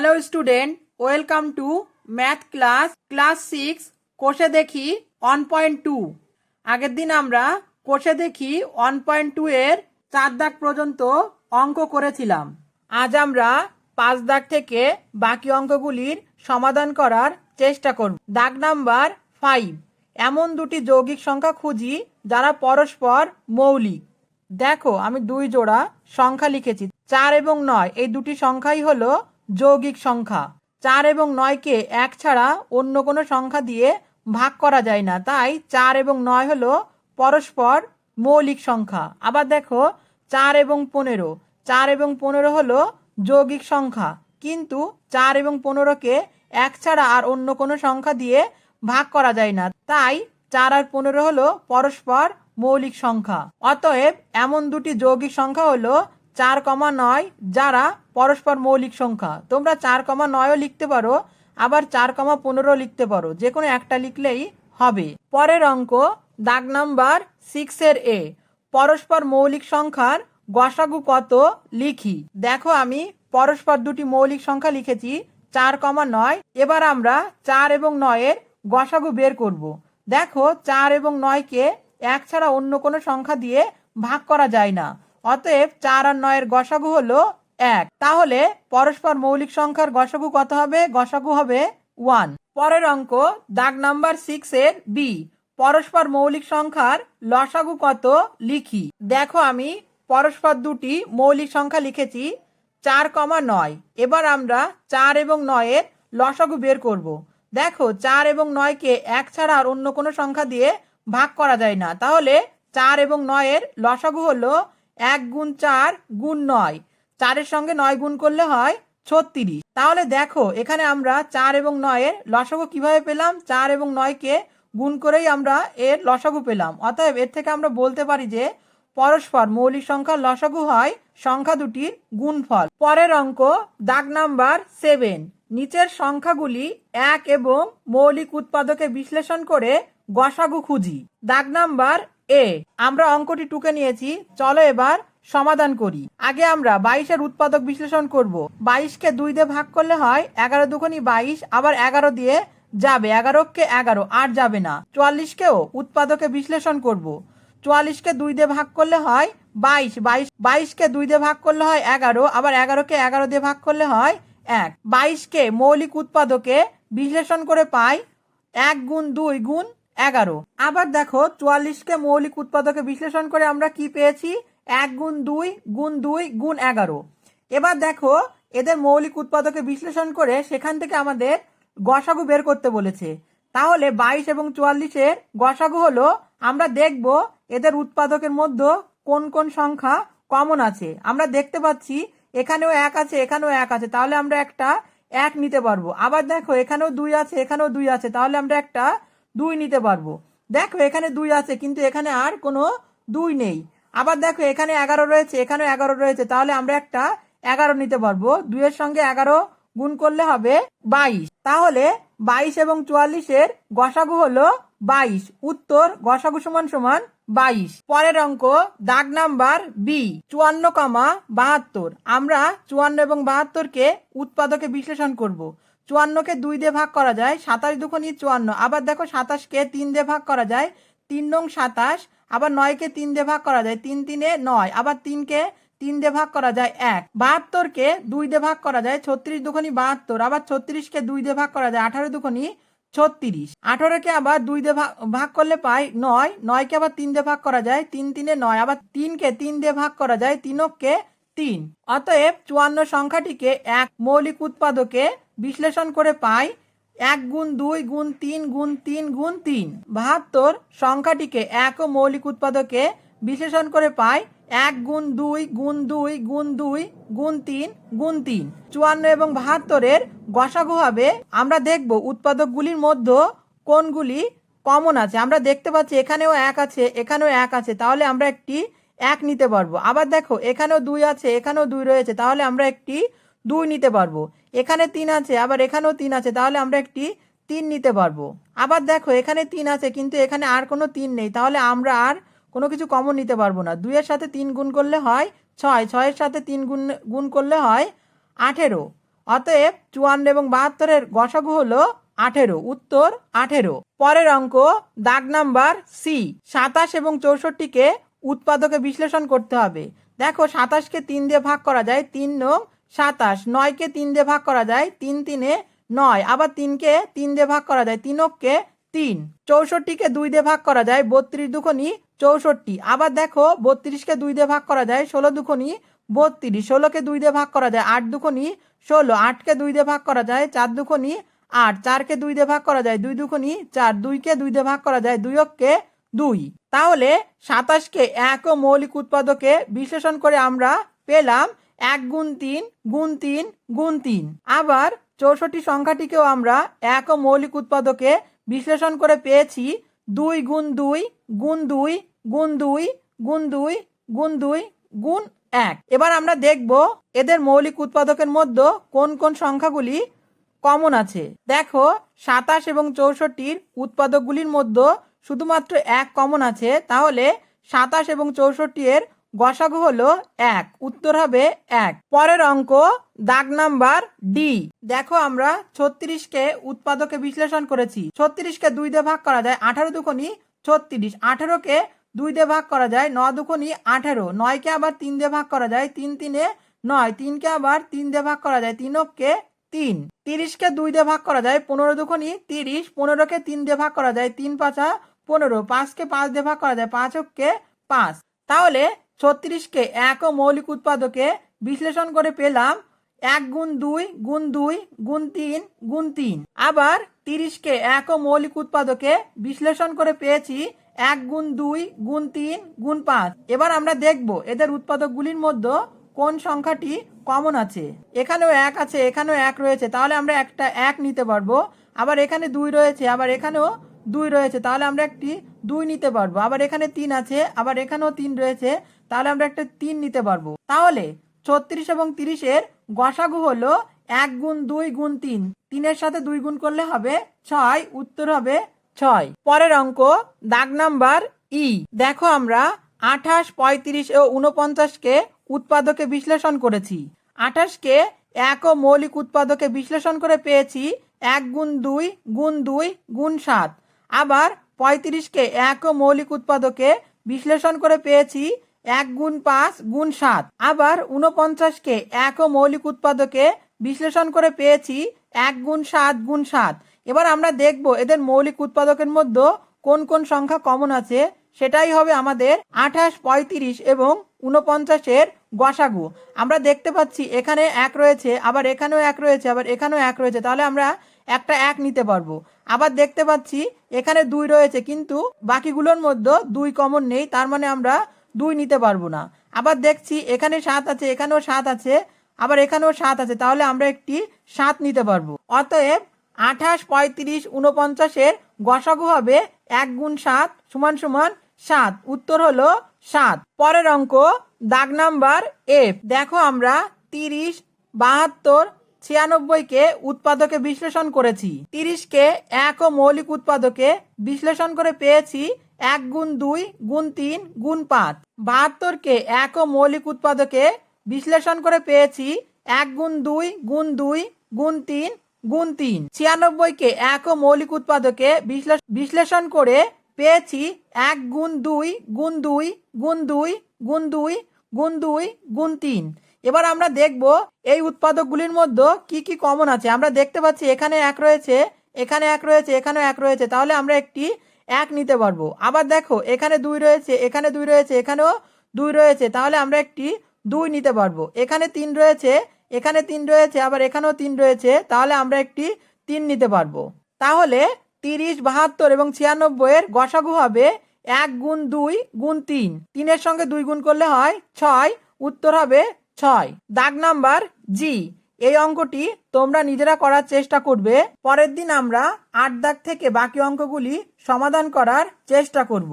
Hello student welcome to math class class six কোষে দেখি one point two আগের দিন আমরা কোষে দেখি ওয়ান পয়েন্ট টু এর চার দাগ পর্যন্ত অঙ্ক করেছিলাম। আজ আমরা পাঁচ দাগ থেকে বাকি অঙ্কগুলির সমাধান করার চেষ্টা করব। দাগ নাম্বার ফাইভ এমন দুটি যৌগিক সংখ্যা খুঁজি যারা পরস্পর মৌলিক। দেখো, আমি দুই জোড়া সংখ্যা লিখেছি। চার এবং নয়, এই দুটি সংখ্যাই হলো যৌগিক সংখ্যা। চার এবং নয়কে এক ছাড়া অন্য কোনো সংখ্যা দিয়ে ভাগ করা যায় না। তাই চার এবং নয় হলো পরস্পর মৌলিক সংখ্যা। আবার দেখো, চার এবং পনেরো। চার এবং পনেরো হলো যৌগিক সংখ্যা। কিন্তু চার এবং পনেরোকে এক ছাড়া আর অন্য কোনো সংখ্যা দিয়ে ভাগ করা যায় না। তাই চার আর পনেরো হলো পরস্পর মৌলিক সংখ্যা। অতএব এমন দুটি যৌগিক সংখ্যা হলো চার কমা নয় যারা পরস্পর মৌলিক সংখ্যা। তোমরা চার কমা নয়ও লিখতে পারো, আবার চার কমা পনেরো লিখতে পারো। যে কোনো একটা লিখলেই হবে। পরের অঙ্ক, দাগ নাম্বার সিক্সের এ। পরস্পর মৌলিক সংখ্যার গসাগু কত লিখি? দেখো আমি পরস্পর দুটি মৌলিক সংখ্যা লিখেছি, চার কমা নয়। এবার আমরা চার এবং নয়ের গসাগু বের করব। দেখো চার এবং নয়কে এক ছাড়া অন্য কোনো সংখ্যা দিয়ে ভাগ করা যায় না। অতএব চার আর নয়ের গসাগু হলো এক। তাহলে পরস্পর মৌলিক সংখ্যার গসাগু কত হবে? গসাগু হবে ওয়ান। পরের অঙ্ক, দাগ নাম্বার সিক্স এর বি পরস্পর মৌলিক সংখ্যার লসাগু কত লিখি। দেখো আমি পরস্পর দুটি মৌলিক সংখ্যা লিখেছি, চার কমা নয়। এবার আমরা চার এবং নয়ের লসাগু বের করব। দেখো, চার এবং নয়কে এক ছাড়া আর অন্য কোনো সংখ্যা দিয়ে ভাগ করা যায় না। তাহলে চার এবং নয়ের লসাগু হলো এক গুণ চার গুণ নয়। চারের সঙ্গে নয় গুণ করলে হয় ছত্রিশ। তাহলে দেখো, এখানে আমরা চার এবং নয়ের লসাগু কীভাবে পেলাম? চার এবং নয়কে গুণ করেই আমরা এর লসাগু পেলাম। অতএব এর থেকে আমরা বলতে পারি যে পরস্পর মৌলিক সংখ্যার লসাগু হয় সংখ্যা দুটির গুণফল। পরের অঙ্ক, দাগ নাম্বার সেভেন। নিচের সংখ্যাগুলি এক এবং মৌলিক উৎপাদকে বিশ্লেষণ করে গসাগু খুঁজি। দাগ নাম্বার এ, আমরা অঙ্কটি টুকে নিয়েছি, চলো এবার সমাধান করি। আগে আমরা বাইশের উৎপাদক বিশ্লেষণ করব। বাইশকে দুই দিয়ে ভাগ করলে হয় এগারো দুগুনি বাইশ, আবার এগারো দিয়ে যাবে এগারোকে এগারো, আর যাবে না। চুয়াল্লিশকেও উৎপাদকে বিশ্লেষণ করব। চুয়াল্লিশকে দুই দিয়ে ভাগ করলে হয় বাইশ বাইশ, বাইশকে দুই দিয়ে ভাগ করলে হয় এগারো, আবার এগারোকে এগারো দিয়ে ভাগ করলে হয় এক। বাইশকে মৌলিক উৎপাদকে বিশ্লেষণ করে পাই এক গুণ দুই গুণ এগারো। আবার দেখো, চুয়াল্লিশকে মৌলিক উৎপাদকে বিশ্লেষণ করে আমরা কি পেয়েছি? এক গুণ দুই গুণ দুই গুণ এগারো। এবার দেখো, এদের মৌলিক উৎপাদকে বিশ্লেষণ করে সেখান থেকে আমাদের গসাগু বের করতে বলেছে। তাহলে বাইশ এবং চুয়াল্লিশের গসাগু হলো, আমরা দেখব এদের উৎপাদকের মধ্যে কোন কোন সংখ্যা কমন আছে। আমরা দেখতে পাচ্ছি, এখানেও এক আছে, এখানেও এক আছে। তাহলে আমরা একটা এক নিতে পারব। আবার দেখো, এখানেও দুই আছে, এখানেও দুই আছে। তাহলে আমরা একটা দুই নিতে পারব। দেখো, এখানে দুই আছে, কিন্তু এখানে আর কোনো দুই নেই। আবার দেখো, এখানে এগারো রয়েছে এখানেও এগারো রয়েছে, তাহলে আমরা একটা এগারো নিতে পারব। দুইয়ের সঙ্গে এগারো গুণ করলে হবে বাইশ। তাহলে বাইশ এবং চুয়াল্লিশের গসাগু হলো বাইশ। উত্তর গসাগু সমান সমান বাইশ। পরের অঙ্ক, দাগ নাম্বার বি, চুয়ান্ন কমা বাহাত্তর। আমরা চুয়ান্ন এবং বাহাত্তরকে উৎপাদকে বিশ্লেষণ করব। চুয়ান্নকে দুই দিয়ে ভাগ করা যায়, সাতাশ দুখনি চুয়ান্ন। আবার দেখো সাতাশকে তিন দিয়ে ভাগ করা যায়, তিন নং সাতাশ। আবার নয়কে তিন দিয়ে ভাগ করা যায়, তিন তিনে নয়। আবার তিনকে তিন দিয়ে ভাগ করা যায়, এক। বাহাত্তরকে দুই দিয়ে ভাগ করা যায়, ছত্রিশ দুখনি বাহাত্তর। আবার ছত্রিশকে দুই দিয়ে ভাগ করা যায়, আঠারো দুখনি ছত্রিশ। আঠারোকে আবার দুই দিয়ে ভাগ ভাগ করলে পাই নয়। নয়কে আবার তিন দিয়ে ভাগ করা যায়, তিন তিনে নয়। আবার তিনকে তিন দিয়ে ভাগ করা যায় তিনককে তিন। অতএব চুয়ান্ন সংখ্যাটিকে এক মৌলিক উৎপাদকে বিশ্লেষণ করে পাই এক গুণ দুই গুণ তিন গুণ তিন গুণ তিন। বাহাত্তর সংখ্যাটিকে এক ও মৌলিক উৎপাদকে বিশ্লেষণ করে পাই এক গুণ দুই গুণ দুই গুণ দুই গুণ তিন গুণ তিন। চুয়ান্ন এবং বাহাত্তরের গসাগু হবে, আমরা দেখব উৎপাদকগুলির মধ্যে কোনগুলি কমন আছে। আমরা দেখতে পাচ্ছি এখানেও এক আছে, এখানেও এক আছে, তাহলে আমরা একটি এক নিতে পারব। আবার দেখো, এখানেও দুই আছে, এখানেও দুই রয়েছে, তাহলে আমরা একটি দুই নিতে পারব। এখানে তিন আছে, আবার এখানেও তিন আছে, তাহলে আমরা একটি তিন নিতে পারব। আবার দেখো, এখানে তিন আছে, কিন্তু এখানে আর কোনো তিন নেই, তাহলে আমরা আর কোনো কিছু কমন নিতে পারব না। দুইয়ের সাথে তিন গুণ করলে হয় ছয়, ছয়ের সাথে তিন গুণ গুণ করলে হয় আঠেরো। অতএব চুয়ান্ন এবং বাহাত্তরের গসাগু হলো আঠেরো, উত্তর আঠেরো। পরের অঙ্ক, দাগ নাম্বার সি সাতাশ এবং চৌষট্টিকে উৎপাদকে বিশ্লেষণ করতে হবে। দেখো, সাতাশকে তিন দিয়ে ভাগ করা যায়, তিন নং সাতাশ, নয়কে তিন দিয়ে ভাগ করা যায়, তিন তিনে নয়, আবার তিনকে তিন দিয়ে ভাগ করা যায়, তিনককে তিন। চৌষট্টিকে দুই দিয়ে ভাগ করা যায়, বত্রিশ দুখনি চৌষট্টি। আবার দেখো, বত্রিশকে দুই দিয়ে ভাগ করা যায়, ষোলো দুখনি বত্রিশ। ষোলোকে দুই দিয়ে ভাগ করা যায়, আট দুখনি ষোলো। আটকে দুই দিয়ে ভাগ করা যায়, চার দুখনি আট। চারকে দুই দিয়ে ভাগ করা যায়, দুই দুখনি চার। দুইকে দুই দিয়ে ভাগ করা যায় দুই অক্ষে দুই। তাহলে সাতাশকে এক ও মৌলিক উৎপাদকে বিশ্লেষণ করে আমরা পেলাম এক গুণ তিন গুণ তিন গুণ তিন। আবার চৌষট্টি সংখ্যাটিকেও আমরা এক ও মৌলিক উৎপাদকে বিশ্লেষণ করে পেয়েছি দুই গুণ দুই গুণ দুই গুণ দুই গুণ দুই গুণ দুই, গুণ এক। এবার আমরা দেখব এদের মৌলিক উৎপাদকের মধ্যে কোন কোন সংখ্যাগুলি কমন আছে। দেখো, সাতাশ এবং চৌষট্টির উৎপাদকগুলির মধ্যে শুধুমাত্র এক কমন আছে, তাহলে সাতাশ এবং চৌষট্টি এর গসাগু হলো এক, উত্তর হবে এক। পরের অঙ্ক, দাগ নাম্বার ডি দেখো আমরা ছত্রিশকে উৎপাদকে বিশ্লেষণ করেছি। ছত্রিশকে দুই দিয়ে ভাগ করা যায় আঠারো দুখনি ছত্রিশ। আঠারোকে দুই দিয়ে ভাগ করা যায় ন দুখনি আঠেরো। নয়কে আবার তিন দিয়ে ভাগ করা যায় তিন তিনে নয়। তিনকে আবার তিন দিয়ে ভাগ করা যায় তিনককে তিন। তিরিশকে দুই দিয়ে ভাগ করা যায় পনেরো দুখনি তিরিশ। পনেরোকে তিন দিয়ে ভাগ করা যায় তিন পাঁচা পনেরো। পাঁচকে পাঁচ দিয়ে ভাগ করা যায় পাঁচককে পাঁচ। তাহলে ছত্রিশকে এক ও মৌলিক উৎপাদকে বিশ্লেষণ করে পেলাম এক গুণ দুই গুণ দুই গুণ তিন গুণ তিন। আবার তিরিশকে এক ও মৌলিক উৎপাদকে বিশ্লেষণ করে পেয়েছি এক গুণ দুই গুণ তিন গুণ পাঁচ। এবার আমরা দেখব এদের উৎপাদকগুলির মধ্যে কোন সংখ্যাটি কমন আছে। এখানেও এক আছে, এখানেও এক রয়েছে, তাহলে আমরা একটা এক নিতে পারব। আবার এখানে দুই রয়েছে, আবার এখানেও দুই রয়েছে, তাহলে আমরা একটি দুই নিতে পারব। আবার এখানে তিন আছে, আবার এখানেও তিন রয়েছে তাহলে আমরা একটা তিন নিতে পারব। তাহলে ছত্রিশ এবং তিরিশের গসাগু হলো এক গুণ দুই গুণ তিন। তিনের সাথে দুই গুণ করলে হবে ছয়, উত্তর হবে ছয়। পরের অঙ্ক, দাগ নাম্বার ই। দেখো আমরা আঠাশ, পঁয়ত্রিশ ও উনপঞ্চাশকে উৎপাদকে বিশ্লেষণ করেছি। আঠাশকে এক ও মৌলিক উৎপাদকে বিশ্লেষণ করে পেয়েছি এক গুণ দুই গুণ দুই গুণ সাত। আবার পঁয়ত্রিশকে এক ও মৌলিক উৎপাদকে বিশ্লেষণ করে পেয়েছি এক গুণ পাঁচ গুণ সাত। আবার উনপঞ্চাশকে এক ও মৌলিক উৎপাদকে বিশ্লেষণ করে পেয়েছি এক গুণ সাত গুণ সাত। এবার আমরা দেখব এদের মৌলিক উৎপাদকের মধ্যে কোন কোন সংখ্যা কমন আছে, সেটাই হবে আমাদের আঠাশ, পঁয়ত্রিশ এবং উনপঞ্চাশের গসাগু। আমরা দেখতে পাচ্ছি এখানে এক রয়েছে, আবার এখানেও এক রয়েছে, আবার এখানেও এক রয়েছে, তাহলে আমরা একটা এক নিতে পারব। আবার দেখতে পাচ্ছি এখানে দুই রয়েছে, কিন্তু বাকিগুলোর মধ্যে দুই কমন নেই, তার মানে আমরা দুই নিতে পারব না। আবার দেখছি এখানে সাত আছে, এখানেও সাত আছে, আবার এখানেও সাত আছে, তাহলে আমরা একটি সাত নিতে পারব। অতএব আঠাশ, পঁয়ত্রিশ উনপঞ্চাশের গসাগু হবে এক গুণ সাত সমান সমান সাত। উত্তর হলো সাত। পরের অঙ্ক, দাগ নাম্বার এফ। দেখো আমরা তিরিশ, বাহাত্তর ছিয়ানব্বইকে উৎপাদকে বিশ্লেষণ করেছি। তিরিশকে এক ও মৌলিক উৎপাদকে বিশ্লেষণ করে পেয়েছি এক গুণ দুই গুণ তিন গুণ পাঁচ। বাহাত্তরকে এক ও মৌলিক উৎপাদকে বিশ্লেষণ করে পেয়েছি এক গুণ দুই গুণ দুই গুণ তিন গুণ তিন। ছিয়ানব্বইকে এক ও মৌলিক উৎপাদকে বিশ্লেষ- বিশ্লেষণ করে পেয়েছি এক গুণ দুই গুণ দুই গুণ দুই গুণ দুই গুণ দুই গুণ তিন। এবার আমরা দেখব এই উৎপাদকগুলির মধ্যে কি কি কমন আছে। আমরা দেখতে পাচ্ছি এখানে এক রয়েছে, এখানে এক রয়েছে, এখানেও এক রয়েছে। তাহলে আমরা একটি এক নিতে পারব। আবার দেখো, এখানে দুই রয়েছে, এখানে দুই রয়েছে, এখানেও দুই রয়েছে, তাহলে আমরা একটি দুই নিতে পারব। এখানে তিন রয়েছে, এখানে তিন রয়েছে, আবার এখানেও তিন রয়েছে, তাহলে আমরা একটি তিন নিতে পারব। তাহলে তিরিশ, বাহাত্তর এবং ছিয়ানব্বই এর গসাগু হবে এক গুণ দুই গুণ তিন। তিনের সঙ্গে দুই গুণ করলে হয় ছয়, উত্তর হবে ছয়। দাগ নাম্বার জি। এই অঙ্কটি তোমরা নিজেরা করার চেষ্টা করবে। পরের দিন আমরা আট দাগ থেকে বাকি অঙ্কগুলি সমাধান করার চেষ্টা করব।